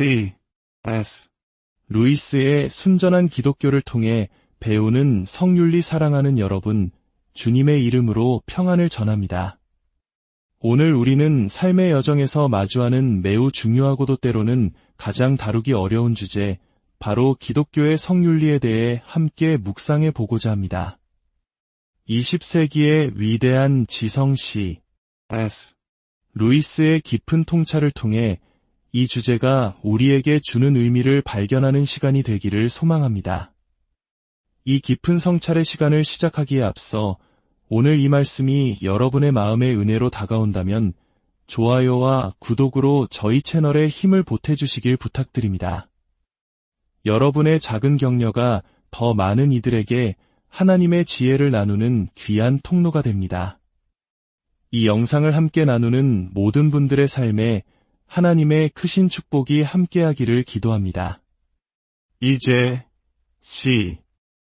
C. S. 루이스의 순전한 기독교를 통해 배우는 성윤리 사랑하는 여러분, 주님의 이름으로 평안을 전합니다. 오늘 우리는 삶의 여정에서 마주하는 매우 중요하고도 때로는 가장 다루기 어려운 주제, 바로 기독교의 성윤리에 대해 함께 묵상해 보고자 합니다. 20세기의 위대한 지성시 S. 루이스의 깊은 통찰을 통해 이 주제가 우리에게 주는 의미를 발견하는 시간이 되기를 소망합니다. 이 깊은 성찰의 시간을 시작하기에 앞서 오늘 이 말씀이 여러분의 마음의 은혜로 다가온다면 좋아요와 구독으로 저희 채널에 힘을 보태주시길 부탁드립니다. 여러분의 작은 격려가 더 많은 이들에게 하나님의 지혜를 나누는 귀한 통로가 됩니다. 이 영상을 함께 나누는 모든 분들의 삶에 하나님의 크신 축복이 함께하기를 기도합니다. 이제 C.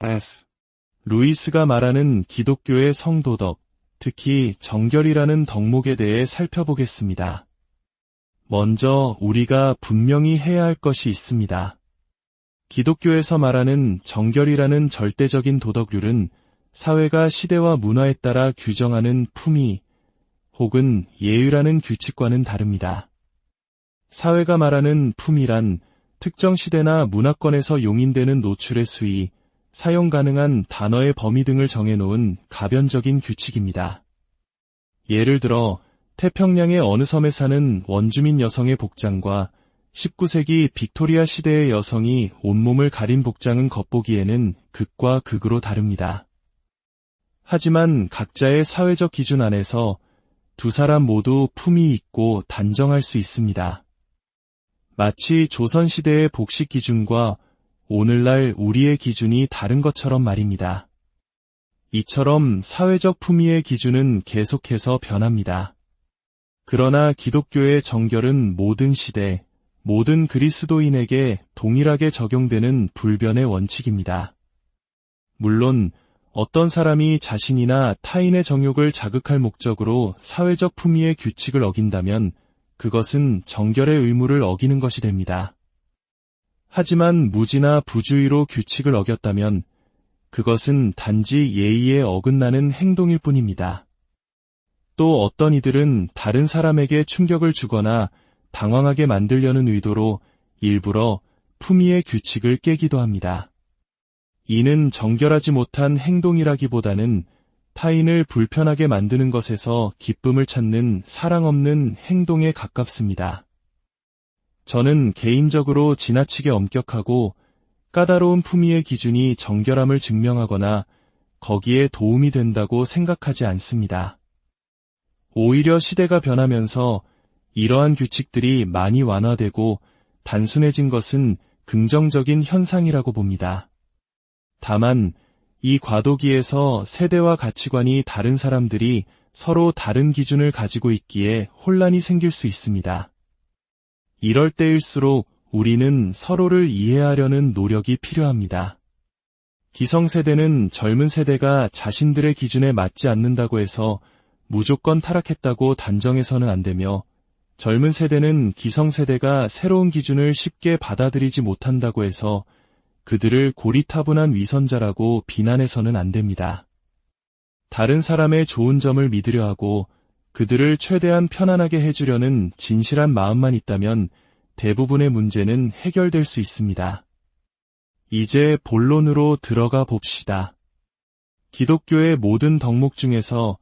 S. 루이스가 말하는 기독교의 성도덕, 특히 정결이라는 덕목에 대해 살펴보겠습니다. 먼저 우리가 분명히 해야 할 것이 있습니다. 기독교에서 말하는 정결이라는 절대적인 도덕률은 사회가 시대와 문화에 따라 규정하는 품위 혹은 예의라는 규칙과는 다릅니다. 사회가 말하는 품이란 특정 시대나 문화권에서 용인되는 노출의 수위, 사용 가능한 단어의 범위 등을 정해놓은 가변적인 규칙입니다. 예를 들어 태평양의 어느 섬에 사는 원주민 여성의 복장과 19세기 빅토리아 시대의 여성이 온몸을 가린 복장은 겉보기에는 극과 극으로 다릅니다. 하지만 각자의 사회적 기준 안에서 두 사람 모두 품이 있고 단정할 수 있습니다. 마치 조선시대의 복식 기준과 오늘날 우리의 기준이 다른 것처럼 말입니다. 이처럼 사회적 품위의 기준은 계속해서 변합니다. 그러나 기독교의 정결은 모든 시대, 모든 그리스도인에게 동일하게 적용되는 불변의 원칙입니다. 물론 어떤 사람이 자신이나 타인의 정욕을 자극할 목적으로 사회적 품위의 규칙을 어긴다면 그것은 정결의 의무를 어기는 것이 됩니다. 하지만 무지나 부주의로 규칙을 어겼다면 그것은 단지 예의에 어긋나는 행동일 뿐입니다. 또 어떤 이들은 다른 사람에게 충격을 주거나 당황하게 만들려는 의도로 일부러 품위의 규칙을 깨기도 합니다. 이는 정결하지 못한 행동이라기보다는 타인을 불편하게 만드는 것에서 기쁨을 찾는 사랑 없는 행동에 가깝습니다. 저는 개인적으로 지나치게 엄격하고 까다로운 품위의 기준이 정결함을 증명하거나 거기에 도움이 된다고 생각하지 않습니다. 오히려 시대가 변하면서 이러한 규칙들이 많이 완화되고 단순해진 것은 긍정적인 현상이라고 봅니다. 다만 이 과도기에서 세대와 가치관이 다른 사람들이 서로 다른 기준을 가지고 있기에 혼란이 생길 수 있습니다. 이럴 때일수록 우리는 서로를 이해하려는 노력이 필요합니다. 기성세대는 젊은 세대가 자신들의 기준에 맞지 않는다고 해서 무조건 타락했다고 단정해서는 안 되며 젊은 세대는 기성세대가 새로운 기준을 쉽게 받아들이지 못한다고 해서 그들을 고리타분한 위선자라고 비난해서는 안 됩니다. 다른 사람의 좋은 점을 믿으려 하고 그들을 최대한 편안하게 해주려는 진실한 마음만 있다면 대부분의 문제는 해결될 수 있습니다. 이제 본론으로 들어가 봅시다. 기독교의 모든 덕목 중에서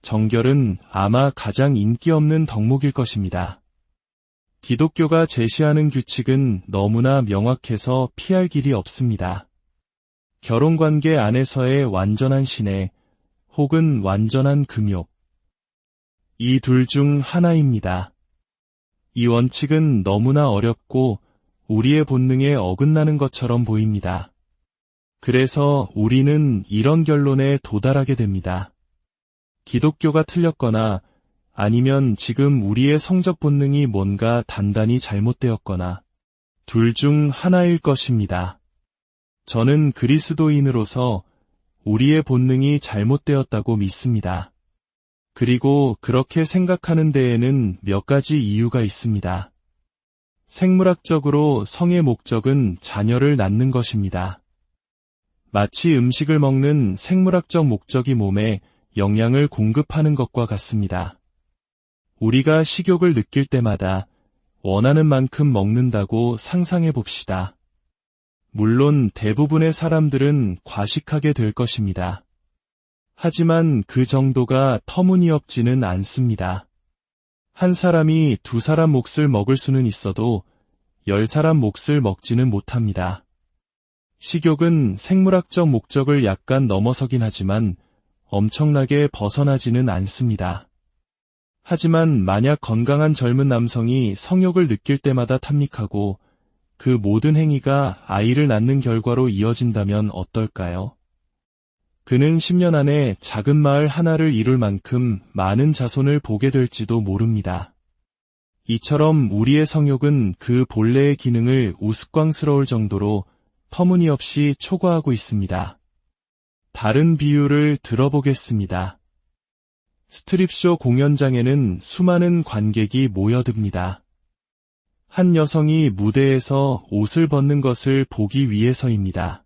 정결은 아마 가장 인기 없는 덕목일 것입니다. 기독교가 제시하는 규칙은 너무나 명확해서 피할 길이 없습니다. 결혼관계 안에서의 완전한 신뢰 혹은 완전한 금욕. 이 둘 중 하나입니다. 이 원칙은 너무나 어렵고 우리의 본능에 어긋나는 것처럼 보입니다. 그래서 우리는 이런 결론에 도달하게 됩니다. 기독교가 틀렸거나 아니면 지금 우리의 성적 본능이 뭔가 단단히 잘못되었거나 둘 중 하나일 것입니다. 저는 그리스도인으로서 우리의 본능이 잘못되었다고 믿습니다. 그리고 그렇게 생각하는 데에는 몇 가지 이유가 있습니다. 생물학적으로 성의 목적은 자녀를 낳는 것입니다. 마치 음식을 먹는 생물학적 목적이 몸에 영양을 공급하는 것과 같습니다. 우리가 식욕을 느낄 때마다 원하는 만큼 먹는다고 상상해 봅시다. 물론 대부분의 사람들은 과식하게 될 것입니다. 하지만 그 정도가 터무니없지는 않습니다. 한 사람이 두 사람 몫을 먹을 수는 있어도 열 사람 몫을 먹지는 못합니다. 식욕은 생물학적 목적을 약간 넘어서긴 하지만 엄청나게 벗어나지는 않습니다. 하지만 만약 건강한 젊은 남성이 성욕을 느낄 때마다 탐닉하고 그 모든 행위가 아이를 낳는 결과로 이어진다면 어떨까요? 그는 10년 안에 작은 마을 하나를 이룰 만큼 많은 자손을 보게 될지도 모릅니다. 이처럼 우리의 성욕은 그 본래의 기능을 우스꽝스러울 정도로 터무니없이 초과하고 있습니다. 다른 비유를 들어보겠습니다. 스트립쇼 공연장에는 수많은 관객이 모여듭니다. 한 여성이 무대에서 옷을 벗는 것을 보기 위해서입니다.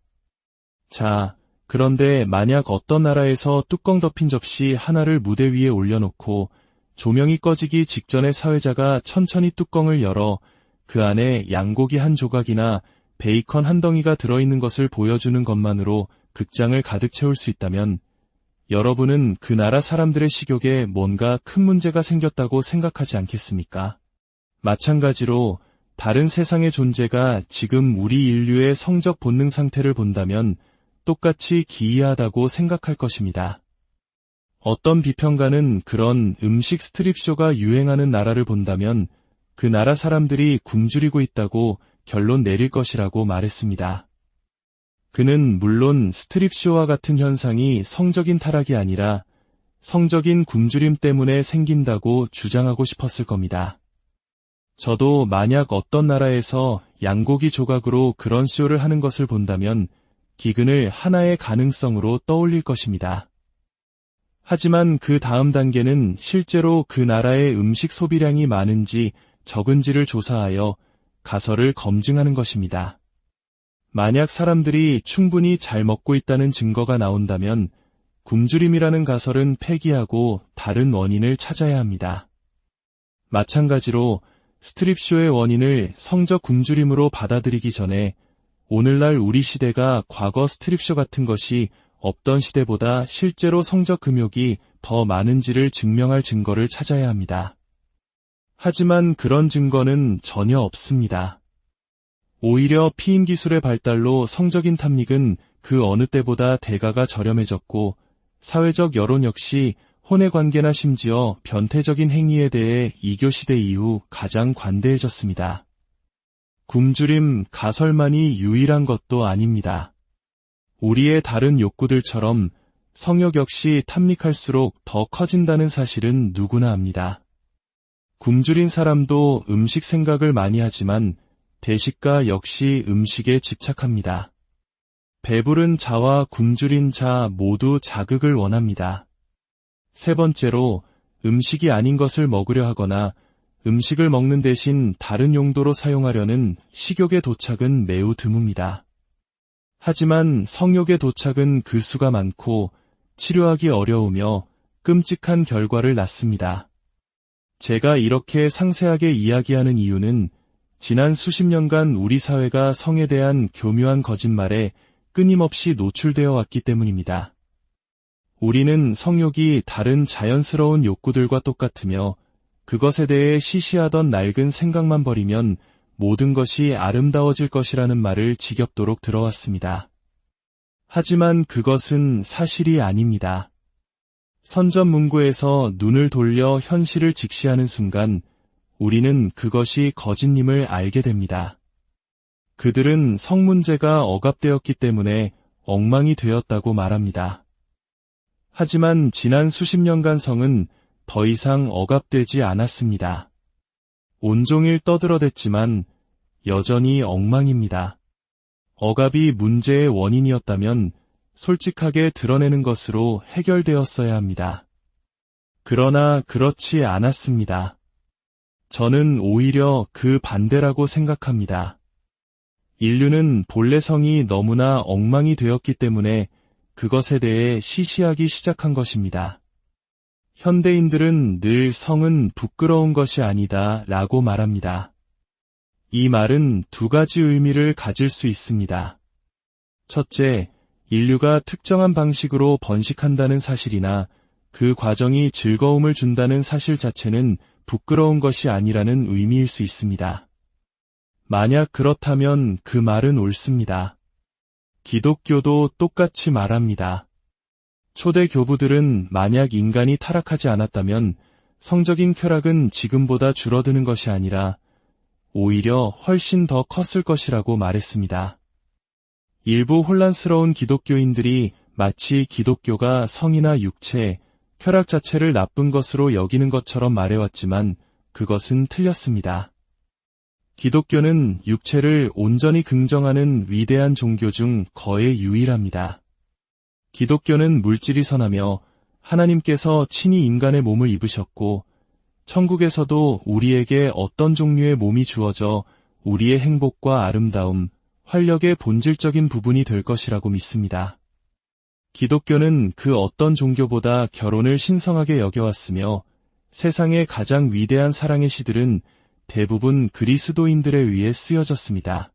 자, 그런데 만약 어떤 나라에서 뚜껑 덮인 접시 하나를 무대 위에 올려놓고 조명이 꺼지기 직전에 사회자가 천천히 뚜껑을 열어 그 안에 양고기 한 조각이나 베이컨 한 덩이가 들어있는 것을 보여주는 것만으로 극장을 가득 채울 수 있다면 여러분은 그 나라 사람들의 식욕에 뭔가 큰 문제가 생겼다고 생각하지 않겠습니까? 마찬가지로 다른 세상의 존재가 지금 우리 인류의 성적 본능 상태를 본다면 똑같이 기이하다고 생각할 것입니다. 어떤 비평가는 그런 음식 스트립쇼가 유행하는 나라를 본다면 그 나라 사람들이 굶주리고 있다고 결론 내릴 것이라고 말했습니다. 그는 물론 스트립쇼와 같은 현상이 성적인 타락이 아니라 성적인 굶주림 때문에 생긴다고 주장하고 싶었을 겁니다. 저도 만약 어떤 나라에서 양고기 조각으로 그런 쇼를 하는 것을 본다면 기근을 하나의 가능성으로 떠올릴 것입니다. 하지만 그 다음 단계는 실제로 그 나라의 음식 소비량이 많은지 적은지를 조사하여 가설을 검증하는 것입니다. 만약 사람들이 충분히 잘 먹고 있다는 증거가 나온다면 굶주림이라는 가설은 폐기하고 다른 원인을 찾아야 합니다. 마찬가지로 스트립쇼의 원인을 성적 굶주림으로 받아들이기 전에 오늘날 우리 시대가 과거 스트립쇼 같은 것이 없던 시대보다 실제로 성적 금욕이 더 많은지를 증명할 증거를 찾아야 합니다. 하지만 그런 증거는 전혀 없습니다. 오히려 피임 기술의 발달로 성적인 탐닉은 그 어느 때보다 대가가 저렴해졌고 사회적 여론 역시 혼의 관계나 심지어 변태적인 행위에 대해 이교 시대 이후 가장 관대해졌습니다. 굶주림, 가설만이 유일한 것도 아닙니다. 우리의 다른 욕구들처럼 성욕 역시 탐닉할수록 더 커진다는 사실은 누구나 압니다. 굶주린 사람도 음식 생각을 많이 하지만 대식가 역시 음식에 집착합니다. 배부른 자와 굶주린 자 모두 자극을 원합니다. 세 번째로 음식이 아닌 것을 먹으려 하거나 음식을 먹는 대신 다른 용도로 사용하려는 식욕의 도착은 매우 드뭅니다. 하지만 성욕의 도착은 그 수가 많고 치료하기 어려우며 끔찍한 결과를 낳습니다. 제가 이렇게 상세하게 이야기하는 이유는 지난 수십 년간 우리 사회가 성에 대한 교묘한 거짓말에 끊임없이 노출되어 왔기 때문입니다. 우리는 성욕이 다른 자연스러운 욕구들과 똑같으며 그것에 대해 시시하던 낡은 생각만 버리면 모든 것이 아름다워질 것이라는 말을 지겹도록 들어왔습니다. 하지만 그것은 사실이 아닙니다. 선전문구에서 눈을 돌려 현실을 직시하는 순간 우리는 그것이 거짓님을 알게 됩니다. 그들은 성 문제가 억압되었기 때문에 엉망이 되었다고 말합니다. 하지만 지난 수십 년간 성은 더 이상 억압되지 않았습니다. 온종일 떠들어댔지만 여전히 엉망입니다. 억압이 문제의 원인이었다면 솔직하게 드러내는 것으로 해결되었어야 합니다. 그러나 그렇지 않았습니다. 저는 오히려 그 반대라고 생각합니다. 인류는 본래 성이 너무나 엉망이 되었기 때문에 그것에 대해 시시하기 시작한 것입니다. 현대인들은 늘 성은 부끄러운 것이 아니다 라고 말합니다. 이 말은 두 가지 의미를 가질 수 있습니다. 첫째, 인류가 특정한 방식으로 번식한다는 사실이나 그 과정이 즐거움을 준다는 사실 자체는 부끄러운 것이 아니라는 의미일 수 있습니다. 만약 그렇다면 그 말은 옳습니다. 기독교도 똑같이 말합니다. 초대 교부들은 만약 인간이 타락하지 않았다면 성적인 쾌락은 지금보다 줄어드는 것이 아니라 오히려 훨씬 더 컸을 것이라고 말했습니다. 일부 혼란스러운 기독교인들이 마치 기독교가 성이나 육체, 쾌락 자체를 나쁜 것으로 여기는 것처럼 말해왔지만 그것은 틀렸습니다. 기독교는 육체를 온전히 긍정하는 위대한 종교 중 거의 유일합니다. 기독교는 물질이 선하며 하나님께서 친히 인간의 몸을 입으셨고 천국에서도 우리에게 어떤 종류의 몸이 주어져 우리의 행복과 아름다움, 활력의 본질적인 부분이 될 것이라고 믿습니다. 기독교는 그 어떤 종교보다 결혼을 신성하게 여겨왔으며 세상의 가장 위대한 사랑의 시들은 대부분 그리스도인들에 의해 쓰여졌습니다.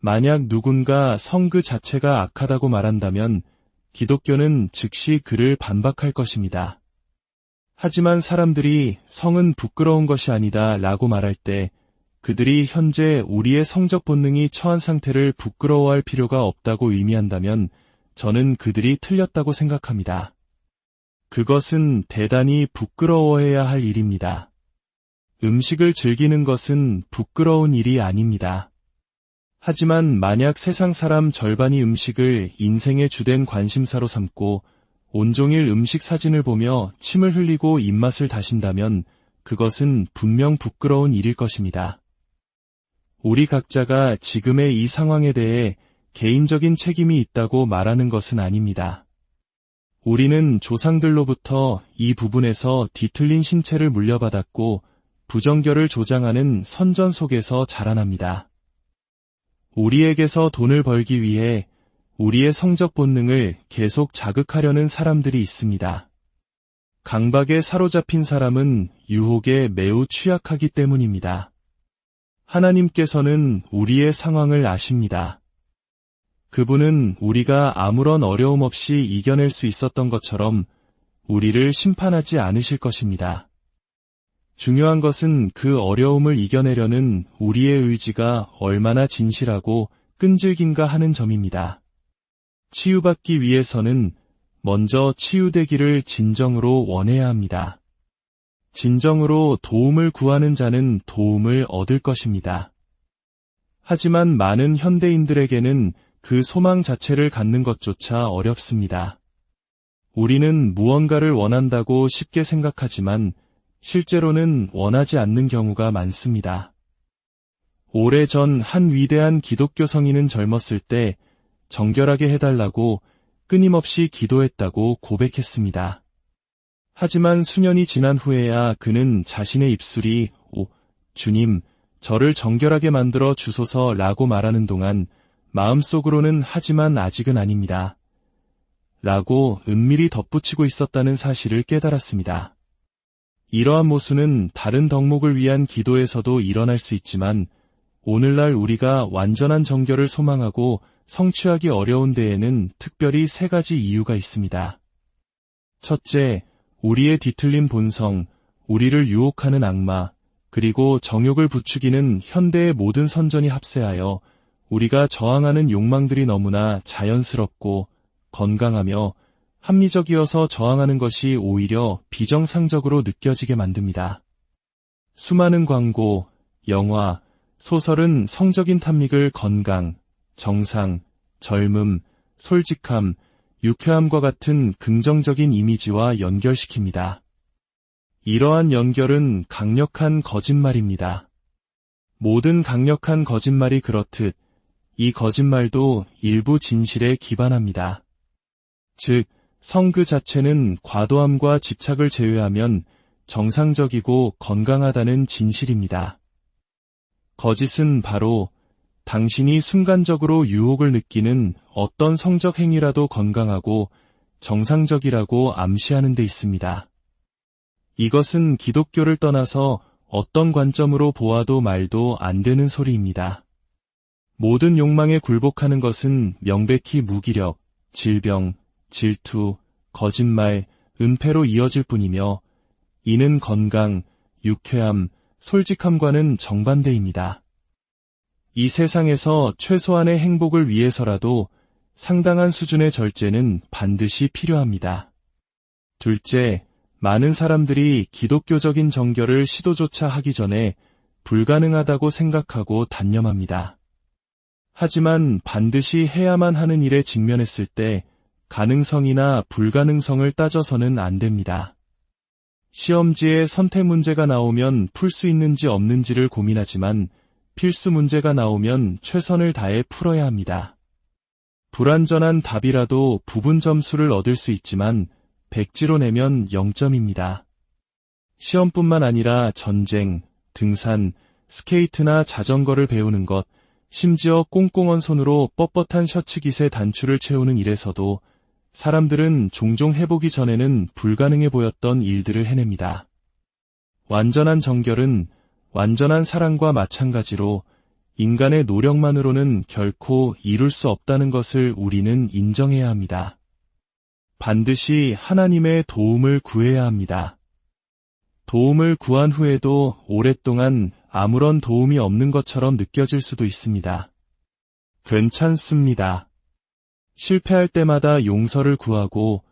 만약 누군가 성 그 자체가 악하다고 말한다면 기독교는 즉시 그를 반박할 것입니다. 하지만 사람들이 성은 부끄러운 것이 아니다 라고 말할 때 그들이 현재 우리의 성적 본능이 처한 상태를 부끄러워할 필요가 없다고 의미한다면 저는 그들이 틀렸다고 생각합니다. 그것은 대단히 부끄러워해야 할 일입니다. 음식을 즐기는 것은 부끄러운 일이 아닙니다. 하지만 만약 세상 사람 절반이 음식을 인생의 주된 관심사로 삼고 온종일 음식 사진을 보며 침을 흘리고 입맛을 다신다면 그것은 분명 부끄러운 일일 것입니다. 우리 각자가 지금의 이 상황에 대해 개인적인 책임이 있다고 말하는 것은 아닙니다. 우리는 조상들로부터 이 부분에서 뒤틀린 신체를 물려받았고 부정결을 조장하는 선전 속에서 자라납니다. 우리에게서 돈을 벌기 위해 우리의 성적 본능을 계속 자극하려는 사람들이 있습니다. 강박에 사로잡힌 사람은 유혹에 매우 취약하기 때문입니다. 하나님께서는 우리의 상황을 아십니다. 그분은 우리가 아무런 어려움 없이 이겨낼 수 있었던 것처럼 우리를 심판하지 않으실 것입니다. 중요한 것은 그 어려움을 이겨내려는 우리의 의지가 얼마나 진실하고 끈질긴가 하는 점입니다. 치유받기 위해서는 먼저 치유되기를 진정으로 원해야 합니다. 진정으로 도움을 구하는 자는 도움을 얻을 것입니다. 하지만 많은 현대인들에게는 그 소망 자체를 갖는 것조차 어렵습니다. 우리는 무언가를 원한다고 쉽게 생각하지만 실제로는 원하지 않는 경우가 많습니다. 오래전 한 위대한 기독교 성인은 젊었을 때 정결하게 해달라고 끊임없이 기도했다고 고백했습니다. 하지만 수년이 지난 후에야 그는 자신의 입술이 오, 주님, 저를 정결하게 만들어 주소서 라고 말하는 동안 마음속으로는 하지만 아직은 아닙니다. 라고 은밀히 덧붙이고 있었다는 사실을 깨달았습니다. 이러한 모순은 다른 덕목을 위한 기도에서도 일어날 수 있지만 오늘날 우리가 완전한 정결을 소망하고 성취하기 어려운 데에는 특별히 세 가지 이유가 있습니다. 첫째, 우리의 뒤틀린 본성, 우리를 유혹하는 악마, 그리고 정욕을 부추기는 현대의 모든 선전이 합세하여 우리가 저항하는 욕망들이 너무나 자연스럽고 건강하며 합리적이어서 저항하는 것이 오히려 비정상적으로 느껴지게 만듭니다. 수많은 광고, 영화, 소설은 성적인 탐닉을 건강, 정상, 젊음, 솔직함, 유쾌함과 같은 긍정적인 이미지와 연결시킵니다. 이러한 연결은 강력한 거짓말입니다. 모든 강력한 거짓말이 그렇듯 이 거짓말도 일부 진실에 기반합니다. 즉, 성 그 자체는 과도함과 집착을 제외하면 정상적이고 건강하다는 진실입니다. 거짓은 바로 당신이 순간적으로 유혹을 느끼는 어떤 성적 행위라도 건강하고 정상적이라고 암시하는 데 있습니다. 이것은 기독교를 떠나서 어떤 관점으로 보아도 말도 안 되는 소리입니다. 모든 욕망에 굴복하는 것은 명백히 무기력, 질병, 질투, 거짓말, 은폐로 이어질 뿐이며 이는 건강, 유쾌함, 솔직함과는 정반대입니다. 이 세상에서 최소한의 행복을 위해서라도 상당한 수준의 절제는 반드시 필요합니다. 둘째, 많은 사람들이 기독교적인 정결을 시도조차 하기 전에 불가능하다고 생각하고 단념합니다. 하지만 반드시 해야만 하는 일에 직면했을 때 가능성이나 불가능성을 따져서는 안 됩니다. 시험지에 선택 문제가 나오면 풀 수 있는지 없는지를 고민하지만 필수 문제가 나오면 최선을 다해 풀어야 합니다. 불완전한 답이라도 부분 점수를 얻을 수 있지만 백지로 내면 0점입니다. 시험뿐만 아니라 전쟁, 등산, 스케이트나 자전거를 배우는 것, 심지어 꽁꽁언 손으로 뻣뻣한 셔츠 깃에 단추를 채우는 일에서도 사람들은 종종 해보기 전에는 불가능해 보였던 일들을 해냅니다. 완전한 정결은 완전한 사랑과 마찬가지로 인간의 노력만으로는 결코 이룰 수 없다는 것을 우리는 인정해야 합니다. 반드시 하나님의 도움을 구해야 합니다. 도움을 구한 후에도 오랫동안 아무런 도움이 없는 것처럼 느껴질 수도 있습니다. 괜찮습니다. 실패할 때마다 용서를 구하고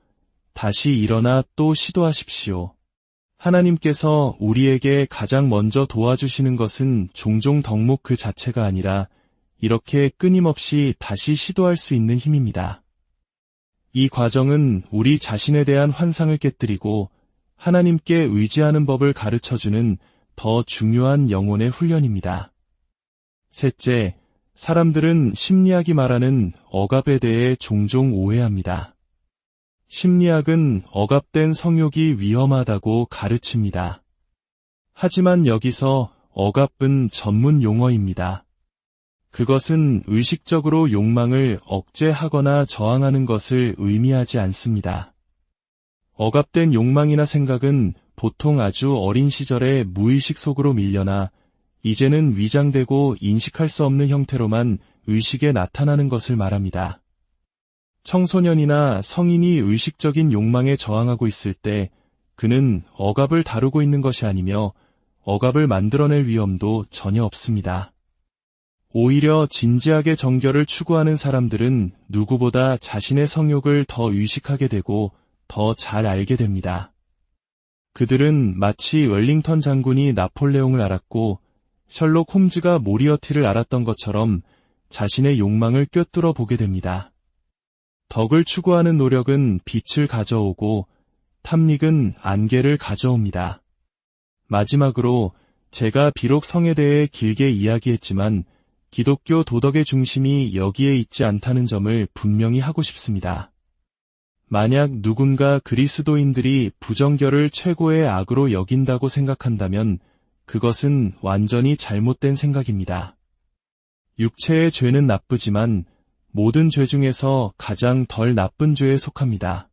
다시 일어나 또 시도하십시오. 하나님께서 우리에게 가장 먼저 도와주시는 것은 종종 덕목 그 자체가 아니라 이렇게 끊임없이 다시 시도할 수 있는 힘입니다. 이 과정은 우리 자신에 대한 환상을 깨뜨리고 하나님께 의지하는 법을 가르쳐주는 더 중요한 영혼의 훈련입니다. 셋째, 사람들은 심리학이 말하는 억압에 대해 종종 오해합니다. 심리학은 억압된 성욕이 위험하다고 가르칩니다. 하지만 여기서 억압은 전문 용어입니다. 그것은 의식적으로 욕망을 억제하거나 저항하는 것을 의미하지 않습니다. 억압된 욕망이나 생각은 보통 아주 어린 시절에 무의식 속으로 밀려나 이제는 위장되고 인식할 수 없는 형태로만 의식에 나타나는 것을 말합니다. 청소년이나 성인이 의식적인 욕망에 저항하고 있을 때 그는 억압을 다루고 있는 것이 아니며 억압을 만들어낼 위험도 전혀 없습니다. 오히려 진지하게 정결을 추구하는 사람들은 누구보다 자신의 성욕을 더 의식하게 되고 더 잘 알게 됩니다. 그들은 마치 웰링턴 장군이 나폴레옹을 알았고 셜록 홈즈가 모리어티를 알았던 것처럼 자신의 욕망을 꿰뚫어 보게 됩니다. 덕을 추구하는 노력은 빛을 가져오고 탐닉은 안개를 가져옵니다. 마지막으로 제가 비록 성에 대해 길게 이야기했지만 기독교 도덕의 중심이 여기에 있지 않다는 점을 분명히 하고 싶습니다. 만약 누군가 그리스도인들이 부정결을 최고의 악으로 여긴다고 생각한다면 그것은 완전히 잘못된 생각입니다. 육체의 죄는 나쁘지만 모든 죄 중에서 가장 덜 나쁜 죄에 속합니다.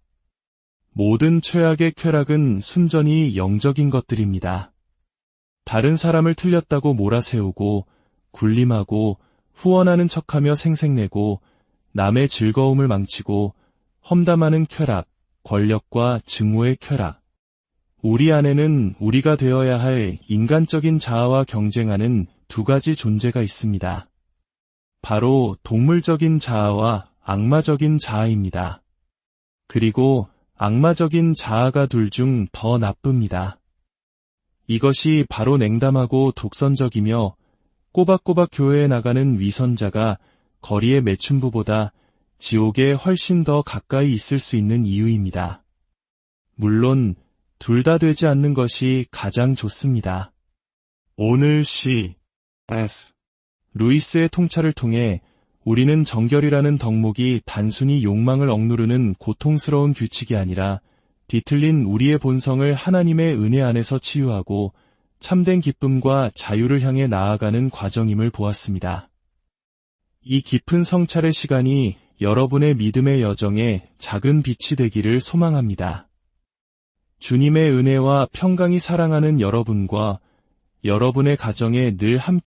모든 최악의 쾌락은 순전히 영적인 것들입니다. 다른 사람을 틀렸다고 몰아세우고 군림하고 후원하는 척하며 생색내고 남의 즐거움을 망치고 험담하는 쾌락, 권력과 증오의 쾌락. 우리 안에는 우리가 되어야 할 인간적인 자아와 경쟁하는 두 가지 존재가 있습니다. 바로 동물적인 자아와 악마적인 자아입니다. 그리고 악마적인 자아가 둘 중 더 나쁩니다. 이것이 바로 냉담하고 독선적이며 꼬박꼬박 교회에 나가는 위선자가 거리의 매춘부보다 지옥에 훨씬 더 가까이 있을 수 있는 이유입니다. 물론 둘 다 되지 않는 것이 가장 좋습니다. 오늘 시 S 루이스의 통찰을 통해 우리는 정결이라는 덕목이 단순히 욕망을 억누르는 고통스러운 규칙이 아니라 뒤틀린 우리의 본성을 하나님의 은혜 안에서 치유하고 참된 기쁨과 자유를 향해 나아가는 과정임을 보았습니다. 이 깊은 성찰의 시간이 여러분의 믿음의 여정에 작은 빛이 되기를 소망합니다. 주님의 은혜와 평강이 사랑하는 여러분과 여러분의 가정에 늘 함께